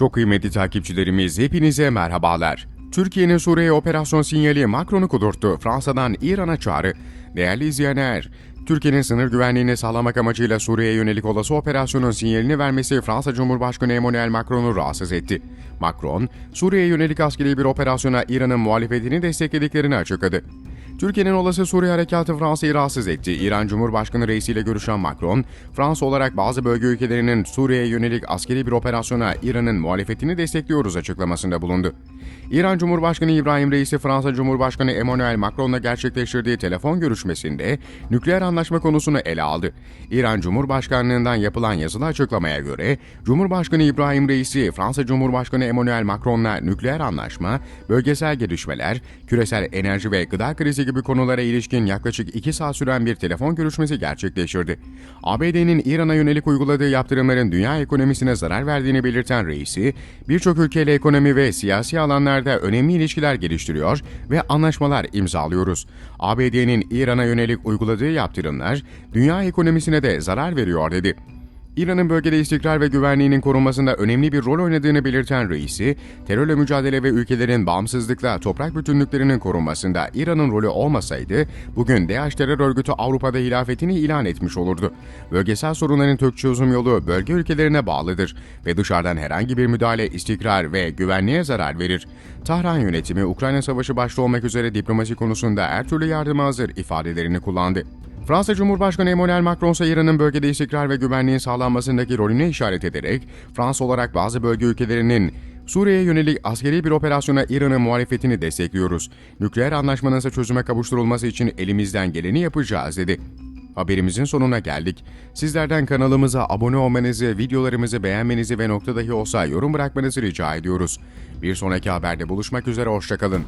Çok kıymetli takipçilerimiz hepinize merhabalar. Türkiye'nin Suriye operasyon sinyali Macron'u kudurttu. Fransa'dan İran'a çağrı. Değerli izleyenler, Türkiye'nin sınır güvenliğini sağlamak amacıyla Suriye'ye yönelik olası operasyonun sinyalini vermesi Fransa Cumhurbaşkanı Emmanuel Macron'u rahatsız etti. Macron, Suriye'ye yönelik askeri bir operasyona İran'ın muhalefetini desteklediklerini açıkladı. Türkiye'nin olası Suriye harekatı Fransa'yı rahatsız etti. İran Cumhurbaşkanı reisiyle görüşen Macron, Fransa olarak bazı bölge ülkelerinin Suriye'ye yönelik askeri bir operasyona İran'ın muhalefetini destekliyoruz açıklamasında bulundu. İran Cumhurbaşkanı İbrahim Reisi Fransa Cumhurbaşkanı Emmanuel Macron'la gerçekleştirdiği telefon görüşmesinde nükleer anlaşma konusunu ele aldı. İran Cumhurbaşkanlığından yapılan yazılı açıklamaya göre Cumhurbaşkanı İbrahim Reisi Fransa Cumhurbaşkanı Emmanuel Macron'la nükleer anlaşma, bölgesel gelişmeler, küresel enerji ve gıda krizi gibi konulara ilişkin yaklaşık 2 saat süren bir telefon görüşmesi gerçekleştirdi. ABD'nin İran'a yönelik uyguladığı yaptırımların dünya ekonomisine zarar verdiğini belirten reisi, birçok ülkeyle ekonomi ve siyasi alanlarda önemli ilişkiler geliştiriyor ve anlaşmalar imzalıyoruz. ABD'nin İran'a yönelik uyguladığı yaptırımlar dünya ekonomisine de zarar veriyor dedi. İran'ın bölgede istikrar ve güvenliğinin korunmasında önemli bir rol oynadığını belirten reisi, terörle mücadele ve ülkelerin bağımsızlıkla toprak bütünlüklerinin korunmasında İran'ın rolü olmasaydı, bugün DAEŞ terör örgütü Avrupa'da hilafetini ilan etmiş olurdu. Bölgesel sorunların Türk çözüm yolu bölge ülkelerine bağlıdır ve dışarıdan herhangi bir müdahale istikrar ve güvenliğe zarar verir. Tahran yönetimi Ukrayna Savaşı başta olmak üzere diplomasi konusunda her türlü yardıma hazır ifadelerini kullandı. Fransa Cumhurbaşkanı Emmanuel Macron ise İran'ın bölgede istikrar ve güvenliğin sağlanmasındaki rolüne işaret ederek, Fransa olarak bazı bölge ülkelerinin Suriye'ye yönelik askeri bir operasyona İran'ın muhalefetini destekliyoruz. Nükleer anlaşmanın ise çözüme kavuşturulması için elimizden geleni yapacağız dedi. Haberimizin sonuna geldik. Sizlerden kanalımıza abone olmanızı, videolarımızı beğenmenizi ve nokta dahi olsa yorum bırakmanızı rica ediyoruz. Bir sonraki haberde buluşmak üzere, hoşçakalın.